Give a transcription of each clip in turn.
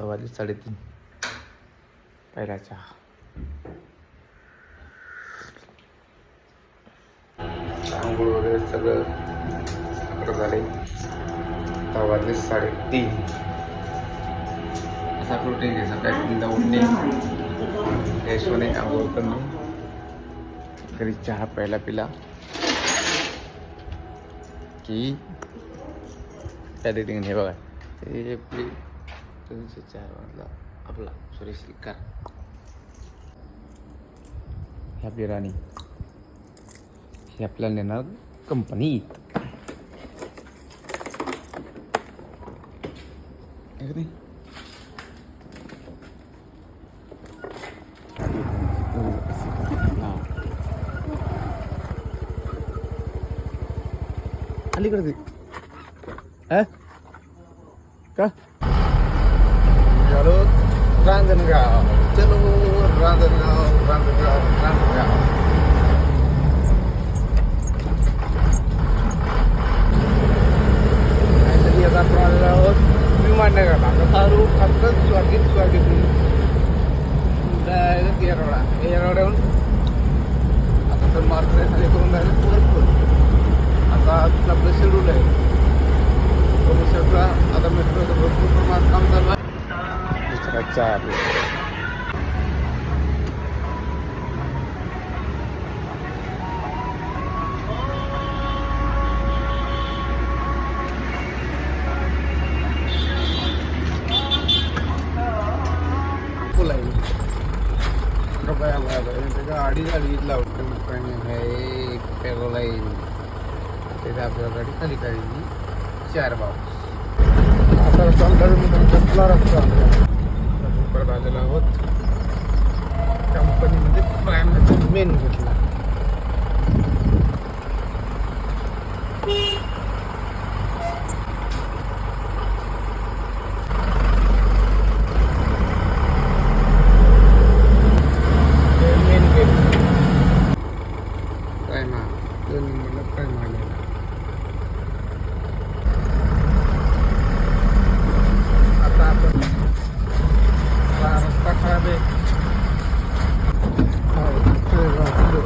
आता वाजले साडेतीन. पहिला चहा. आंघोळ वगैरे सगळं सगळं झाले आता वाजले साडेतीन. असा प्रोटीन घ्यायचा काय तीनदा उठणे. फ्रेश होणे आंघोळ करणे. घरी चहा प्यायला पिला. की त्या रेटिंग हे बघा. ते दोनशे चार वाजला आपला सुरेश लिकार ही आपली राणी. ही आपल्याला नेणार कंपनीत. है. का? नाही? हा. अलीकडे ते अ? का चलो रांजणगाव चलो रांजणगाव रांजणगाव रांजणगाव फायनली आता आपण आलेलो आहोत विमाननगरला कसारू खातच स्वागत स्वागत डायरेक्ट येरवडा येरवड्याहून आता तर मार्केट खाली करून डायरेक्ट परत आता आजचं आपलं शेड्यूल आहे बघू शकता आता मेट्रोचं भरपूर प्रमाणात काम चालू आहे दुसरा त्याच्या अडीच अडीच लावतो आणि हे पॅरोलाईन त्याच्या आपल्या गाडी खाली काढली चार बाब आता रस्ता आपण परत आलेलो आहोत. कंपनीमध्ये प्रायमरी मेन घेतला मेन गेट प्रायमा दोन नंबरला प्रायमा आलेला आता आपण हा रस्ता खराब आहे हा, इथे राहतो.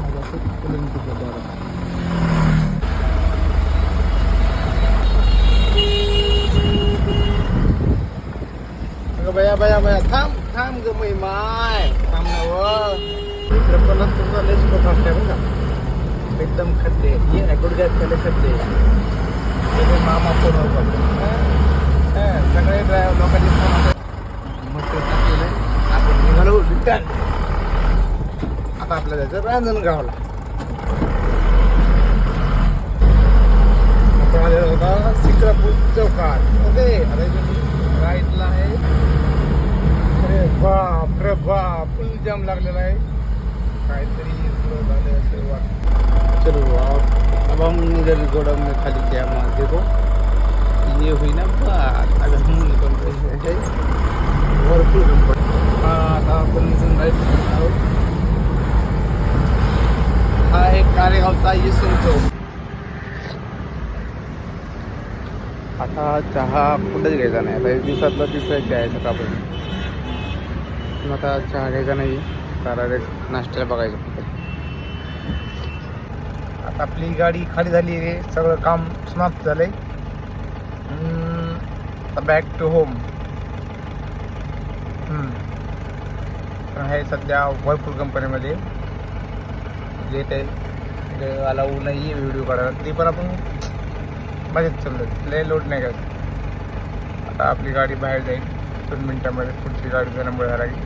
आता खूप किलोमीटरचा दारा. अगं बया बया थांब थांब ग मै माय थांब ना व इकडे तुमचा लय सुख बघा एकदम खड्डे ये ना गुडघ्यात खाली खड्डे मामा फोन सगळे ड्रायव्हर लोकांनी फोन मस्त केलं आपण निघालो रिटर्न आता आपल्याला जायचं रांजणगावला आपण आलेलो होता सिक्रापूर चौकात ओके राईट फुल जाम लागलेला आहे. काहीतरी झालं असं वाटतं. चलो आप अब हम निकल गोडम में खाली क्या मार देखो ये हुई ना बात. अगर हम हैं। भरपूर कंपनी हा? आता आपण इथून राईट आहोत हा एक कारेगावचा येसून चौक आता चहा कुठंच घ्यायचा नाही? आता दिवसातला तिसरा चहा आहे सकाळपासून आता चहा घ्यायचा नाही. डायरेक्ट नाश्त्याला बघायचं फक्त आता आपली गाडी खाली झाली आहे. सगळं काम समाप्त झालंय. आहे बॅक टू होम पण हे सध्या वर्लपूल कंपनीमध्ये येत आहे आला नाही व्हिडिओ काढायला. ते पण आपण मजेत चाललो लय लोड नाही करत. आता आपली गाडी बाहेर जाईल. दोन मिनटामध्ये पुढची गाडी नंबर झाला की